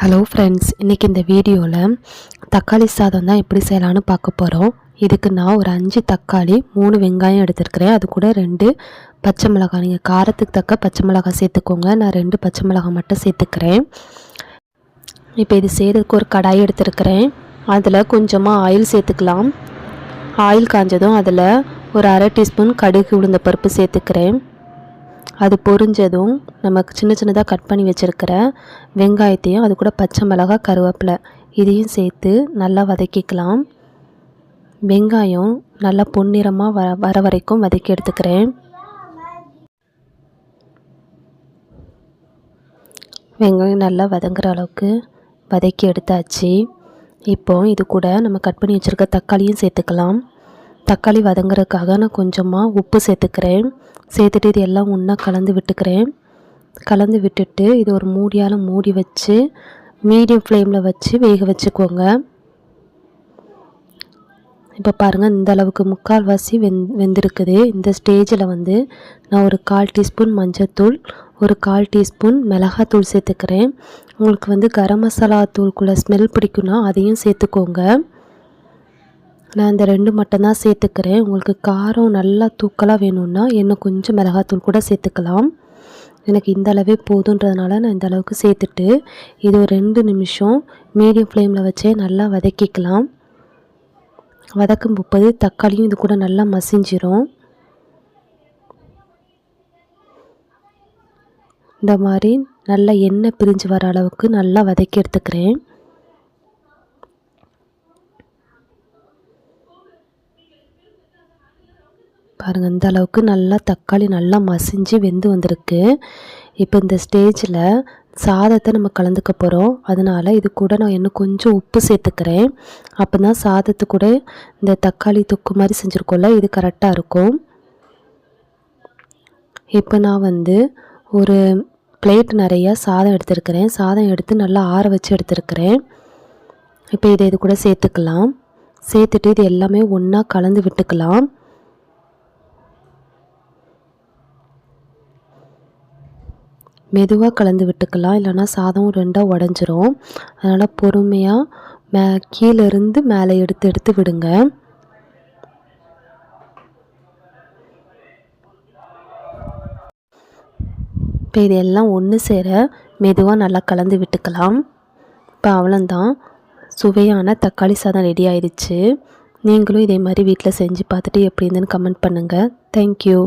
Hello friends இன்றைக்கி இந்த வீடியோவில் தக்காளி சாதம் தான் எப்படி செய்யலான்னு பார்க்க போகிறோம் இதுக்கு நான் ஒரு அஞ்சு தக்காளி மூணு வெங்காயம் எடுத்துருக்கிறேன். அது கூட ரெண்டு பச்சை மிளகாய். நீங்கள் காரத்துக்கு தக்க பச்சை மிளகாய் சேர்த்துக்கோங்க. நான் ரெண்டு பச்சை மிளகாய் மட்டும் சேர்த்துக்கிறேன். இப்போ இது செய்கிறதுக்கு ஒரு கடாய் எடுத்துருக்கிறேன். அதில் கொஞ்சமாக ஆயில் சேர்த்துக்கலாம். ஆயில் காஞ்சதும் அதில் ஒரு அரை டீஸ்பூன் கடுகு உளுந்த பருப்பு சேர்த்துக்கிறேன். அது பொரிஞ்சதும் நமக்கு சின்ன சின்னதாக கட் பண்ணி வச்சுருக்கிற வெங்காயத்தையும் அது கூட பச்சை மிளகாய் கருவேப்பிலை இதையும் சேர்த்து நல்லா வதக்கிக்கலாம். வெங்காயம் நல்லா பொன்னிறமாக வர வர வரைக்கும் வதக்கி எடுத்துக்கிறேன். வெங்காயம் நல்லா வதங்குற அளவுக்கு வதக்கி எடுத்தாச்சு. இப்போ இது கூட நம்ம கட் பண்ணி வச்சுருக்க தக்காளியும் சேர்த்துக்கலாம். தக்காளி வதங்குறதுக்காக நான் கொஞ்சமாக உப்பு சேர்த்துக்கிறேன். சேர்த்துட்டு இது எல்லாம் ஒன்றா கலந்து விட்டுக்கிறேன். கலந்து விட்டுட்டு இது ஒரு மூடியால் மூடி வச்சு மீடியம் ஃப்ளேமில் வச்சு வேக வச்சுக்கோங்க. இப்போ பாருங்கள் இந்த அளவுக்கு முக்கால்வாசி வெந் வெந்திருக்குது. இந்த ஸ்டேஜில் வந்து நான் ஒரு கால் டீஸ்பூன் மஞ்சத்தூள் ஒரு கால் டீஸ்பூன் மிளகாத்தூள் சேர்த்துக்கிறேன். உங்களுக்கு வந்து கரம் மசாலா தூள்குள்ளே ஸ்மெல் பிடிக்குன்னா அதையும் சேர்த்துக்கோங்க. நான் இந்த ரெண்டு மட்டும்தான் சேர்த்துக்கிறேன். உங்களுக்கு காரம் நல்லா தூக்கலாக வேணும்னா இன்னும் கொஞ்சம் மிளகாத்தூள் கூட சேர்த்துக்கலாம். எனக்கு இந்த அளவே போதுன்றதுனால நான் இந்த அளவுக்கு சேர்த்துட்டு இது ஒரு ரெண்டு நிமிஷம் மீடியம் ஃப்ளேமில் வச்சே நல்லா வதக்கிக்கலாம். வதக்கும் முப்பது தக்காளியும் இது கூட நல்லா மசிஞ்சிரும். இந்த மாதிரி நல்லா எண்ணெய் பிரிஞ்சு வர அளவுக்கு நல்லா வதக்கி எடுத்துக்கிறேன். பாருங்கள் இந்த அளவுக்கு நல்லா தக்காளி நல்லா மசிஞ்சு வெந்து வந்திருக்கு. இப்போ இந்த ஸ்டேஜில் சாதத்தை நம்ம கலந்துக்க போகிறோம் அதனால் இது கூட நான் இன்னும் கொஞ்சம் உப்பு சேர்த்துக்கிறேன். அப்போ தான் சாதத்து கூட இந்த தக்காளி தொக்கு மாதிரி செஞ்சுருக்கோம்ல இது கரெக்டாக இருக்கும். இப்போ நான் வந்து ஒரு பிளேட் நிறையா சாதம் எடுத்துருக்கிறேன். சாதம் எடுத்து நல்லா ஆற வச்சு எடுத்துருக்கிறேன். இப்போ இதை இது கூட சேர்த்துக்கலாம். சேர்த்துட்டு இது எல்லாமே ஒன்றா கலந்து விட்டுக்கலாம். மெதுவாக கலந்து விட்டுக்கலாம். இல்லைனா சாதம் ரெண்டாக உடஞ்சிரும். அதனால் பொறுமையாக மே கீழேருந்து மேலே எடுத்து எடுத்து விடுங்க. இப்போ இதெல்லாம் ஒன்று சேர மெதுவாக நல்லா கலந்து விட்டுக்கலாம். இப்போ அவ்வளோந்தான் சுவையான தக்காளி சாதம் ரெடி ஆயிடுச்சு. நீங்களும் இதே மாதிரி வீட்டில் செஞ்சு பார்த்துட்டு எப்படி இருந்துன்னு கமெண்ட் பண்ணுங்கள் தேங்க்யூ